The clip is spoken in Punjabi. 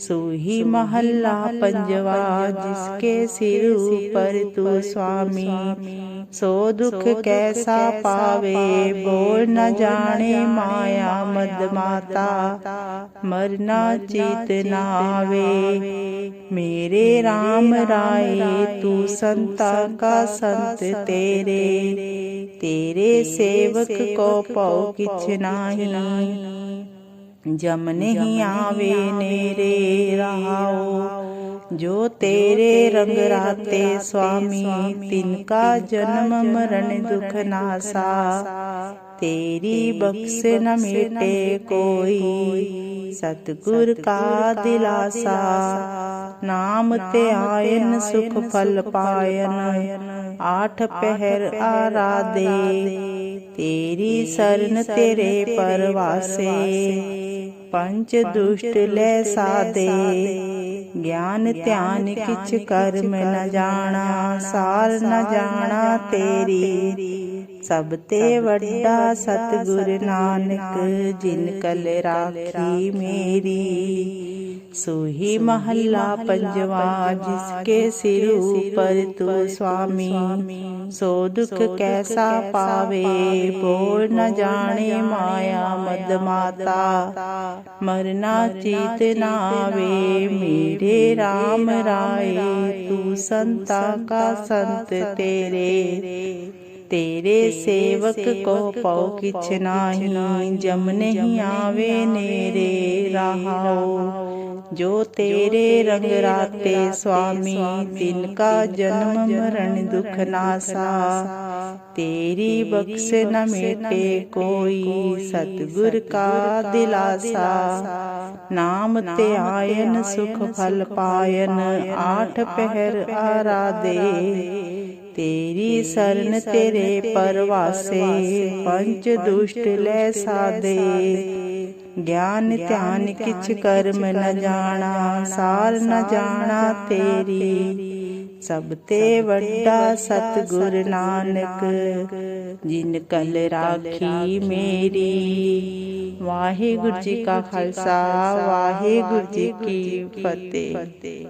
ਸੂਹੀ ਮਹੱਲਾ ਪੰਜਵਾ ਜਿਸਕੇ ਸਿਰ ਉਪਰ ਤੂੰ ਸੁਆਮੀ ਸੋ ਦੁਖ ਕੈਸਾ ਪਾਵੇ ਬੋਲ ਨ ਜਾਣੇ ਮਾਇਆ ਮਦ ਮਾਤਾ ਮਰਨਾ ਚੀਤ ਨਾ ਆਵੇ ਮੇਰੇ RAM ਰਾਏ ਤੂੰ ਸੰਤਾ ਕਾ ਸੰਤ ਤੇਰੇ ਤੇਰੇ ਸੇਵਕ ਕੋ ਪਉ ਕਿਛ ਨਾਹੀ ਜਮ ਨਹੀਂ ਆਵੇ ਨੇਰੇ ਰਹਾਓ ਜੋ ਤੇਰੇ ਰੰਗ ਰਾਤੇ ਸੁਆਮੀ ਤਿਨ ਕਾ ਜਨਮ ਮਰਨ ਦੁਖ ਨਾਸਾ। ਤੇਰੀ ਬਖਸ਼ ਨ ਮੇਟੇ ਕੋਈ। ਸਤਗੁਰ ਕਾ ਦਿਲਾਸਾ। ਨਾਮ ਤੇ ਆਇਨ ਸੁਖ ਫਲ ਪਾਇਨ। ਆਠ ਪਹਿਰ ਆਰਾਦੇ ਤੇਰੀ ਸਰਨ ਤੇਰੇ ਪਰਵਾਸੇ। ਪੰਚ ਦੁਸ਼ਟ ਲੈ ਸਾਦੇ। ਗਿਆਨ ਧਿਆਨ ਕਿਛ ਕਰਮ ਨ ਜਾਣਾ ਸਾਰ ਨ ਜਾਣਾ ਤੇਰੀ। ਸਭ ਤੇ ਵੱਡਾ ਸਤਿਗੁਰ ਨਾਨਕ ਜਿਨ ਕਲ ਰਾਖੀ ਮੇਰੀ। ਸੋਹੀ ਮਹੱਲਾ ਪੰਜਵਾ ਜਿਸਕੇ ਸਿਰ ਉਪਰ ਤੂੰ ਸੁਆਮੀ ਸੋ ਦੁਖ ਕੈਸਾ ਪਾਵੇ ਬੋਲ ਨ ਜਾਣੇ ਮਾਇਆ ਮਦ ਮਾਤਾ। ਮਰਨਾ ਚੀਤ ਨਾ ਆਵੇ ਮੇਰੇ RAM ਰਾਏ ਤੂੰ ਸੰਤਾ ਕਾ ਸੰਤ ਤੇਰੇ। ਤੇਰੇ ਸੇਵਕ ਕੋ ਪਉ ਕਿਛ ਨਾਹੀ ਜਮ ਨਹੀਂ ਆਵੇ ਨੇਰੇ ਰਹਾਉ। ਜੋ ਤੇਰੇ ਰੰਗ ਰਾਤੇ ਸੁਆਮੀ ਤਿਨ ਕਾ ਜਨਮ ਮਰਨ ਦੁਖ ਨਾਸਾ। ਤੇਰੀ ਬਖਸ਼ ਨ ਮੇਟੇ ਕੋਈ ਸਤਗੁਰ ਕਾ ਦਿਲਾਸਾ। ਨਾਮ ਤੇ ਆਇਨ ਸੁਖ ਫਲ ਪਾਇਨ, ਆਠ ਪਹਿਰ ਆਰਾਦੇ ਤੇਰੀ ਸਰਨ ਤੇਰੇ ਪਰਵਾਸੇ ਪੰਚ ਦੁਸ਼ਟ ਲੈ ਸਾਦੇ। ਗਿਆਨ ਧਿਆਨ ਕਿਛ ਕਰਮ ਨ ਜਾਣਾ ਸਾਰ ਨ ਜਾਣਾ ਤੇਰੀ। ਸਭ ਤੇ ਵੱਡਾ ਸਤਗੁਰ ਨਾਨਕ ਜਿਨ ਕਲ ਰਾਖੀ ਮੇਰੀ। ਵਾਹਿਗੁਰੂ ਜੀ ਕਾ ਖਾਲਸਾ ਵਾਹਿਗੁਰੂ ਜੀ ਕੀ ਫਤਿਹ।